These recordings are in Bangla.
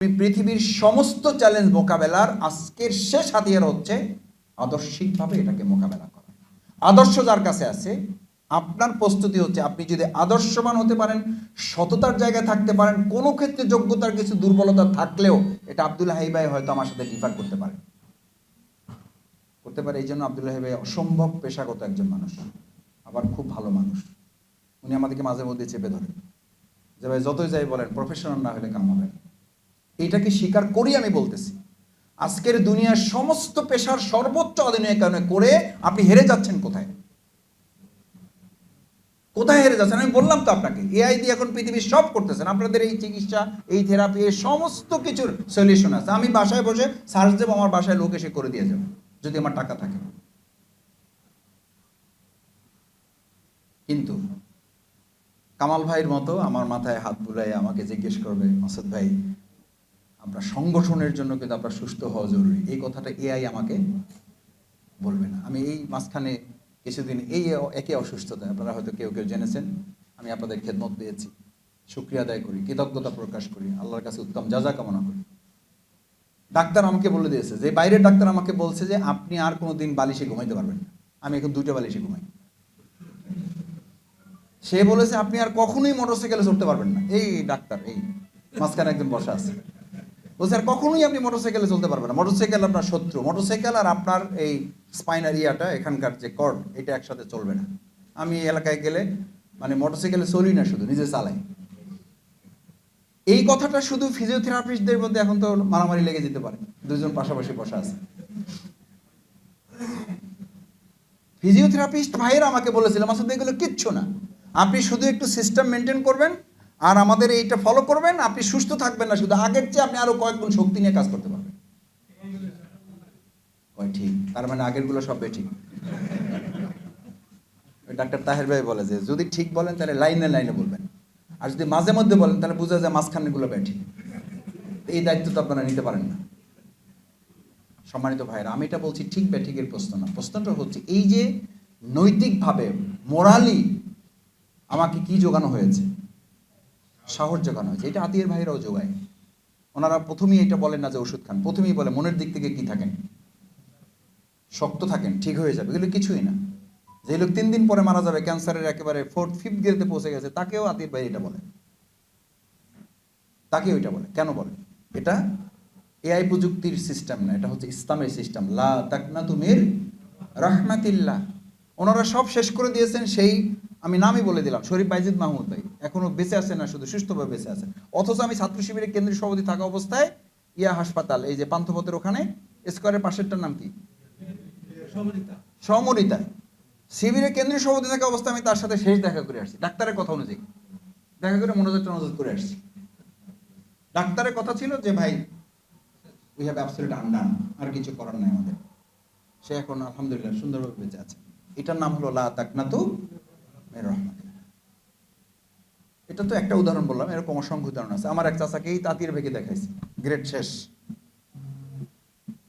পৃথিবীর সমস্ত চ্যালেঞ্জ মোকাবেলার আজকের শেষ হাতিয়ার হচ্ছে আদর্শিকভাবে এটাকে মোকাবেলা করা। আদর্শ যার কাছে আছে, আপনার প্রস্তুতি হচ্ছে আপনি যদি আদর্শবান হতে পারেন, সততার জায়গায় থাকতে পারেন, কোনো ক্ষেত্রে যোগ্যতার কিছু দুর্বলতা থাকলেও এটা আব্দুল হাইবাই হয়তো আমার সাথে ডিফার করতে পারে। করতে পারে এই জন্য আব্দুল হাইবাই অসম্ভব পেশাগত একজন মানুষ, আবার খুব ভালো মানুষ। উনি আমাদেরকে মাঝে মধ্যে চেপে ধরেন। যে ভাই যতই যাই বলেন প্রফেশনাল না হলে কাম হবে না। এইটাকে স্বীকার করি আমি বলতেছি। আজকের দুনিয়ার সমস্ত পেশার সর্বোচ্চ আধুনিকায়নে করে আপনি হেরে যাচ্ছেন কোথায়? কোথায় হেরে যাচ্ছেন? আমি বললাম তো আপনাকে এআই দিয়ে এখন পৃথিবীর সব করতেছেন। আপনাদের এই চিকিৎসা, এই থেরাপি এই সমস্ত কিছুর সলিউশন আছে। আমি বাসায় বসে সার্চ দেবো, আমার বাসায় লোক এসে করে দিয়ে যাবে, যদি আমার টাকা থাকে। কিন্তু কামাল ভাইয়ের মতো আমার মাথায় হাত বুলাই আমাকে জিজ্ঞেস করবে, মাসুদ ভাই আমরা সংগঠনের জন্য কিন্তু আপনার সুস্থ হওয়া জরুরি। এই কথাটা এআই আমাকে বলবে না। আমি এই মাঝখানে কিছুদিন এই একে অসুস্থতা, আপনারা হয়তো কেউ কেউ জেনেছেন, আমি আপনাদের খেদমত পেয়েছি শুক্রিয়া আদায় করি, কৃতজ্ঞতা প্রকাশ করি, আল্লাহর কাছে উত্তম যা যা কামনা করি। ডাক্তার আমাকে বলে দিয়েছে যে, বাইরের ডাক্তার আমাকে বলছে যে, আপনি আর কোনো দিন বালিশে ঘুমাইতে পারবেন না। আমি এখন দুটো বালিশে ঘুমাই। সে বলেছে, আপনি আর কখনোই মোটরসাইকেলে চড়তে পারবেন না। এই ডাক্তার, এই মাঝখানে একজন বসা আছে। বলছে আর কখনোই আপনি মোটরসাইকেলে চলতে পারবেন না। মোটরসাইকেল আপনার শত্রু। মোটরসাইকেল আর আপনার এই স্পাইনার ইয়াটা এখানকার যে কর্ড এটা একসাথে চলবে না। আমি এই এলাকায় গেলে মানে মোটরসাইকেলে চলি না শুধু, নিজে চালাই। এই কথাটা শুধু ফিজিওথেরাপিস্টদের মধ্যে এখন তো মারামারি লেগে যেতে পারে। দুজন পাশাপাশি বসা আছে। ফিজিওথেরাপিস্ট ভাইয়েরা আমাকে বলেছিল, মাসুদ এগুলো কিচ্ছু না। আপনি শুধু একটু সিস্টেম মেনটেন করবেন আর আমাদের এইটা ফলো করবেন, আপনি সুস্থ থাকবেন না, শুধু আগের চেয়ে আপনি আরও কয়েক গুণ শক্তি নিয়ে কাজ করতে পারবেন। ঠিক, তার মানে আগেরগুলো সব ঠিক। ডাক্তার তাহের ভাই বলে যে, যদি ঠিক বলেন তাহলে লাইনে লাইনে বলবেন। আর যদি মাঝে মধ্যে বলেন, তাহলে বোঝা যায় মাঝখানেগুলো ব্যাঠি এই দায়িত্ব তো আপনারা নিতে পারেন না। সম্মানিত ভাইরা আমি এটা বলছি ঠিক ব্যাঠিকের প্রশ্ন না। প্রশ্নটা হচ্ছে এই যে নৈতিকভাবে মোরালি আমাকে কি যোগানো হয়েছে? সাহস যোগানো হয়েছে। এটা আত্মীয়ের ভাইরাও যোগায় ওনারা প্রথমেই এটা বলেন না যে ওষুধ খান। প্রথমেই বলে, মনের দিক থেকে কি থাকেন? শক্ত থাকেন, ঠিক হয়ে যাবে। এগুলো কিছুই না। যে লোক তিন দিন পরে মারা যাবে, ক্যান্সারের একেবারে ফোর্থ ফিফথ গেরতে পৌঁছে গেছে, তাকেও আত্মীয় ভাই এটা বলে। তাকে ওইটা বলে। কেন বলে? এটা এআই প্রযুক্তির সিস্টেম না, এটা হচ্ছে ইসলামের সিস্টেম লা তাকনা তুমির রহমাতিল্লাহ। ওনারা সব শেষ করে দিয়েছেন সেই আমি নামই বলে দিলাম শরীফ বাইজিদ মাহমুদ ভাই। এখনও বেঁচে আছে না শুধু সুস্থভাবে বেঁচে আছে। অথচ আমি ছাত্র শিবিরের কেন্দ্রীয় সভাপতি থাকা অবস্থায় ইয়া হাসপাতাল এই যে পান্থপথের ওখানে স্কোয়ারের পাশেরটার নাম কি? সমরিতা শিবিরের কেন্দ্রীয় সভাপতি থাকা অবস্থায় আমি তার সাথে শেষ দেখা করে আসছি। ডাক্তারের কথা অনুযায়ী। দেখা করে মনোযোগ টনোযোগ করে আসছি। ডাক্তারের কথা ছিল যে ভাই উই হ্যাভ অ্যাবসলিউট আন্ডান আর কিছু করার নাই আমাদের। সে এখন আলহামদুলিল্লাহ সুন্দরভাবে বেঁচে আছে। এটার নাম হলো লা তাকনাতু মির রহমাতিল্লাহ এটা তো একটা উদাহরণ বললাম, এরকম অসংখ্য উদাহরণ আছে। আমার এক চাচাকেই তাঁতির ভেগে দেখাইছে, গ্রেড শেষ।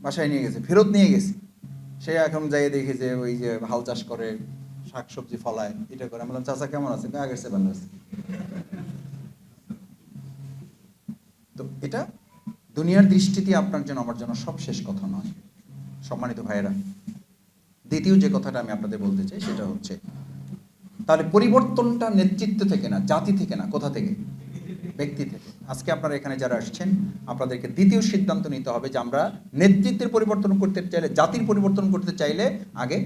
বাসায় নিয়ে গেছে, ফেরত নিয়ে গেছে। সে এখন যাই দেখি যে ওই যে হাল চাষ করে, শাক সবজি ফলায়, এটা করে। আমি বললাম, চাচা, কেমন আছে আগের সে ভালো আছে। তো এটা দুনিয়ার দৃষ্টিতে আপনার জন্য, আমার জন্য সব শেষ কথা নয়, সম্মানিত ভাইয়েরা। দ্বিতীয় যে কথাটা আমি আপনাদের বলতে চাই, সেটা হচ্ছে তাহলে পরিবর্তনটা নেতৃত্ব থেকে না, জাতি থেকে না, কোথা থেকে? ব্যক্তি থেকে। আজকে আপনারা এখানে যারা আসছেন, আপনাদেরকে দ্বিতীয় সিদ্ধান্ত নিতে হবে যে আমরা নেতৃত্বের পরিবর্তন করতে চাইলে, জাতির পরিবর্তন করতে চাইলে আগে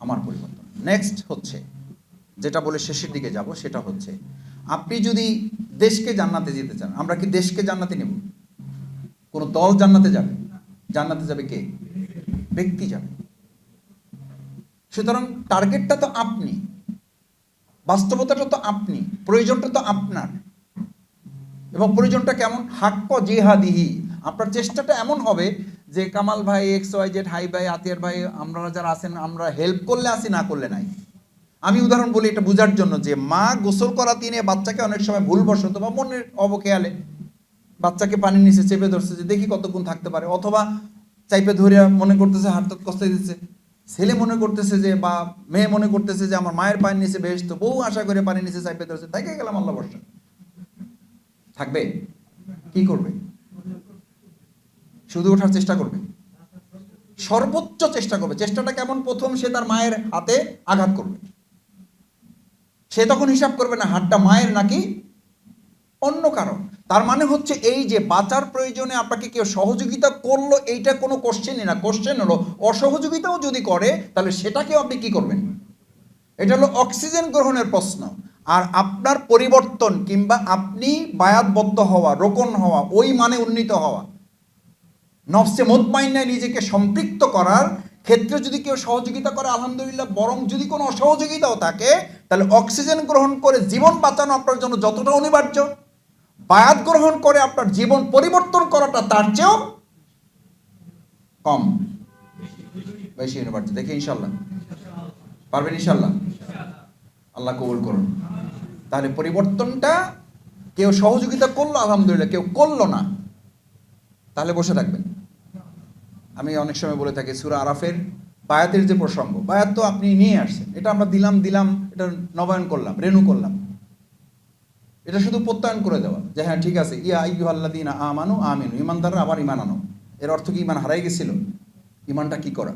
আমার পরিবর্তন। নেক্সট হচ্ছে, যেটা বলে শেষের দিকে যাব, সেটা হচ্ছে, আপনি যদি দেশকে জান্নাতে যেতে চান, আমরা কি দেশকে জান্নাতে নেব? কোনো দল জান্নাতে যাবে? জান্নাতে যাবে কে? ব্যক্তি যাবে। সুতরাং টার্গেটটা তো আপনি। বাস্তবতাটা তো আপনি, প্রয়োজনটা তো আপনার। এবং প্রয়োজনটা কেমন? হাক্ক জেহাদিহি। আপনার চেষ্টাটা এমন হবে যে কামাল ভাই এক্স ওয়াই জেড হাই ভাই, আতিয়ার ভাই আমরা যারা আছেন, আমরা হেল্প করলে আসি, না করলে নাই। আমি উদাহরণ বলি এটা বোঝার জন্য যে মা গোসল করা তিনে বাচ্চাকে অনেক সময় ভুলবশত বা মনের অবখেয়ালে বাচ্চাকে পানির নিচে চেপে ধরছে যে দেখি কতক্ষণ থাকতে পারে। অথবা চাইপে ধরে মনে করতেছে হাত কষ্ট দিচ্ছে। ছেলে মনে করতেছে যে বা মেয়ে মনে করতেছে যে আমার মায়ের পায়ের নিচে বেশ, তো বহু আশা করে পানির নিচে চাইপে ধরছে। তাই গেলাম আল্লাহ বর্ষা থাকবে? কি করবে? শুধু ওঠার চেষ্টা করবে? সর্বোচ্চ চেষ্টা করবে। চেষ্টাটা কেমন? প্রথম সে তার মায়ের হাতে আঘাত করবে। সে তখন হিসাব করবে না, হাতটা মায়ের নাকি অন্য কারণ তার মানে হচ্ছে এই যে বাঁচার প্রয়োজনে আপনাকে কেউ সহযোগিতা করল, এইটা কোনো কোশ্চেনই না। কোশ্চেন হলো, অসহযোগিতাও যদি করে, তাহলে সেটাকেও আপনি কি করবেন? এটা হলো অক্সিজেন গ্রহণের প্রশ্ন। আর আপনার পরিবর্তন কিংবা আপনি বায়াতবদ্ধ হওয়া, রোকন হওয়া, ওই মানে উন্নীত হওয়া, নফসে মোতমাইনায় নিজেকে সম্পৃক্ত করার ক্ষেত্রে যদি কেউ সহযোগিতা করে, আলহামদুলিল্লাহ, বরং যদি কোনো অসহযোগিতাও থাকে, তাহলে অক্সিজেন গ্রহণ করে জীবন বাঁচানো আপনার জন্য যতটা অনিবার্য। বায়াত গ্রহণ করে আপনার জীবন পরিবর্তন করাটা তার চেয়েও কম। বেশি অনিবার্য দেখি ইনশাল্লাহ পারবেন ইনশাল্লাহ আল্লাহ কবুল করুন। তাহলে পরিবর্তনটা কেউ সহযোগিতা করল, আলহামদুলিল্লাহ। কেউ করল না। তাহলে বসে থাকবেন। আমি অনেক সময় বলে থাকি, সুরা আরাফের বায়াতের যে প্রসঙ্গ, বায়াত তো আপনি নিয়ে আসছেন। এটা আমরা দিলাম দিলাম, এটা নবায়ন করলাম, রেনু করলাম। এটা শুধু প্রত্যয়ন করে দেওয়া। যে হ্যাঁ ঠিক আছে, ইয়া আইয়ুহাল্লাদিনা আমানু আমিনু, ইমানদাররা আবার ইমান আনো। এর অর্থ কি? ইমান হারাই গেছিল। ইমানটা কি করা?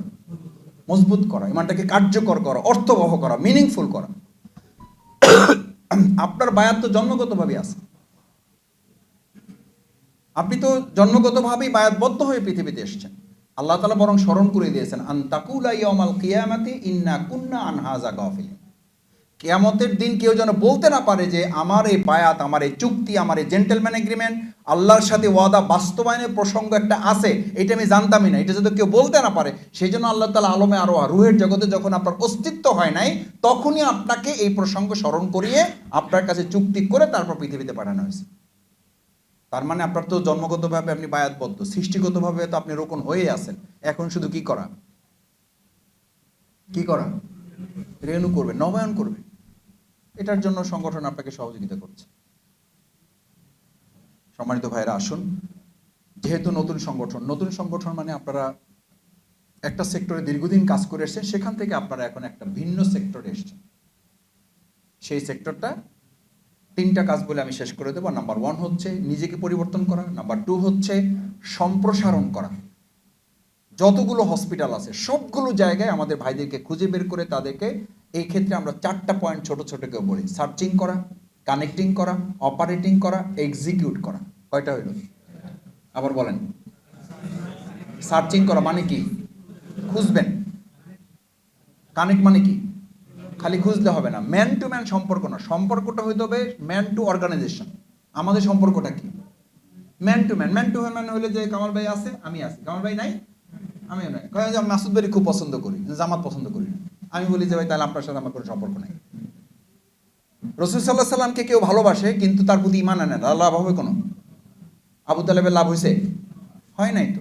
মজবুত করা। ইমানটাকে কার্যকর করা, অর্থবহ করা মিনিংফুল করা। আপনার বায়াত তো জন্মগতভাবে আছে। আপনি তো জন্মগতভাবেই বায়াতবদ্ধ হয়ে পৃথিবীতে এসেছেন। আল্লাহ তালা বরং স্মরণ করে দিয়েছেন আন্তাকুলা ইয়ামাল কিয়ামাতি ইন্না কুন্না আনহাজা গাফিল কেয়ামতের দিন কেউ যেন বলতে না পারে যে আমার এই বায়াত, আমার এই চুক্তি, আমার এই জেন্টেলম্যান এগ্রিমেন্ট আল্লাহর সাথে ওয়াদা বাস্তবায়নের প্রসঙ্গ একটা আছে, এটা আমি জানতামই না। এটা যদি কেউ বলতে না পারে সেই জন্য আল্লাহ তালা আলমে আরও রুহের জগতে যখন আপনার অস্তিত্ব হয় নাই, তখনই আপনাকে এই প্রসঙ্গ স্মরণ করিয়ে আপনার কাছে চুক্তি করে তারপর পৃথিবীতে পাঠানো হয়েছে। তার মানে আপনার তো জন্মগতভাবে আপনি বায়াতবদ্ধ, সৃষ্টিগতভাবে তো আপনি রোকন হয়ে আছেন। এখন শুধু কি করা? কি করা? রেনু করবে, নবায়ন করবে। এটার জন্য সংগঠন আপনাকে সহযোগিতা করছে। সম্মানিত ভাইরা আসুন। যেহেতু নতুন সংগঠন নতুন সংগঠন মানে আপনারা একটা সেক্টরে দীর্ঘদিন কাজ করে এসেছেন, সেখান থেকে আপনারা এখন একটা ভিন্ন সেক্টরে এসেছেন। সেই সেক্টরটা তিনটা কাজ বলে আমি শেষ করে দেবো। নাম্বার ওয়ান হচ্ছে নিজেকে পরিবর্তন করা নাম্বার টু হচ্ছে সম্প্রসারণ করা। যতগুলো হসপিটাল আছে, সবগুলো জায়গায় আমাদের ভাইদেরকে খুঁজে বের করে তাদেরকে এই ক্ষেত্রে আমরা চারটা পয়েন্ট ছোট ছোট কেউ বলি সার্চিং করা কানেক্টিং করা অপারেটিং করা এক্সিকিউট করা। কয়টা হইল? আবার বলেন। সার্চিং করা মানে কি? খুঁজবেন। কানেক্ট মানে কি? খালি খুঁজলে হবে না। ম্যান টু ম্যান সম্পর্ক না। সম্পর্কটা হইতে হবে ম্যান টু অর্গানাইজেশন আমাদের সম্পর্কটা কি? Man to man man to man হলে যে কামাল ভাই আছে, আমি আছি। কামাল ভাই নাই, আমিও নাই। মাসুদ ভাই খুব পছন্দ করি, জামাত পছন্দ করি। আমি বলি যে, ভাই, তাহলে আপনার সাথে আমার কোনো সম্পর্ক নাই। রসুল সাল্লাহ সাল্লামকে কেউ ভালোবাসে, কিন্তু তার প্রতি ইমান আনে না। লাভ হবে কোনো? আবু তালেবের লাভ হয়েছে? হয় নাই তো?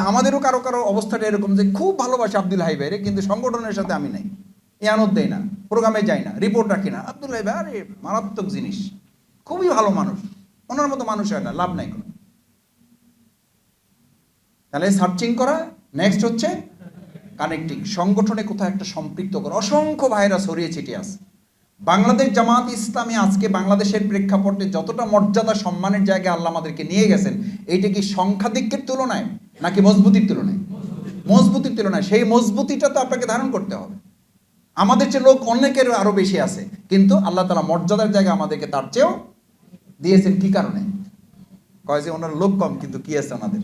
আমাদেরও কারও কারও অবস্থাটা এরকম যে, খুব ভালোবাসে আব্দুল হাই ভাইরে, কিন্তু সংগঠনের সাথে আমি নাই। ইয়ানত দেয় না, প্রোগ্রামে যাই না রিপোর্ট রাখি না আব্দুল হাই ভাই, আরে, মারাত্মক জিনিস। খুবই ভালো মানুষ। ওনার মতো মানুষ হয় না, লাভ নাই কোনো। তাহলে সার্চিং করা নেক্সট হচ্ছে কানেক্টিং, সংগঠনে কোথাও একটা সম্পৃক্ত করা অসংখ্য ভাইরাস ছড়িয়ে ছিটিয়ে আছে। বাংলাদেশ জামাত ইসলামী আজকে বাংলাদেশের প্রেক্ষাপটে যতটা মর্যাদা, সম্মানের জায়গায় আল্লাহ আমাদেরকে নিয়ে গেছেন, এইটা কি সংখ্যাধিক্যের তুলনায় নাকি মজবুতির তুলনায়? মজবুতির তুলনায়, সেই মজবুতিটা তো আপনাকে ধারণ করতে হবে। আমাদের চেয়ে লোক অনেকের আরও বেশি আছে, কিন্তু আল্লাহ তালা মর্যাদার জায়গা আমাদেরকে তার চেয়েও দিয়েছেন কি কারণে? কয় যে ওনার লোক কম, কিন্তু কি আছে ওনাদের?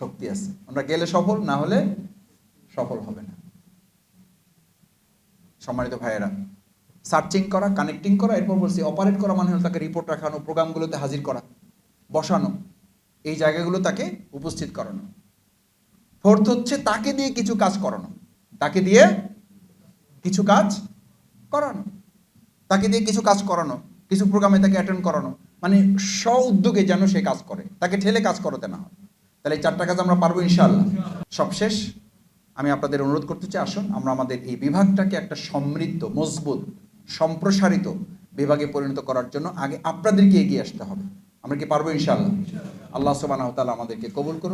শক্তি আছে। আমরা গেলে সফল, না হলে সফল হবে না। সম্মানিত ভাইয়েরা সার্চিং করা কানেক্টিং করা, এরপর বলছি অপারেট করা মানে হলো তাকে রিপোর্ট রাখানো প্রোগ্রামগুলোতে হাজির করা, বসানো, এই জায়গাগুলো তাকে উপস্থিত করানো। ফোর্থ হচ্ছে তাকে দিয়ে কিছু কাজ করানো। তাকে দিয়ে কিছু কাজ করানো। তাকে দিয়ে কিছু কাজ করানো, কিছু প্রোগ্রামে তাকে অ্যাটেন্ড করানো। মানে স্ব উদ্যোগে যেন সে কাজ করে। তাকে ঠেলে কাজ করাতে না হয়। তাহলে চারটা কাজ আমরা পারব ইনশাআল্লাহ। সবশেষ আমি আপনাদের অনুরোধ করতে চাই, আসুন আমরা আমাদের এই বিভাগটাকে একটা সমৃদ্ধ, মজবুত, সম্প্রসারিত বিভাগে পরিণত করার জন্য আগে আপনাদেরকে এগিয়ে আসতে হবে। আমরা কি পারব ইনশাআল্লাহ? আল্লাহ সুবহানাহু ওয়া আমাদেরকে কবুল করুন।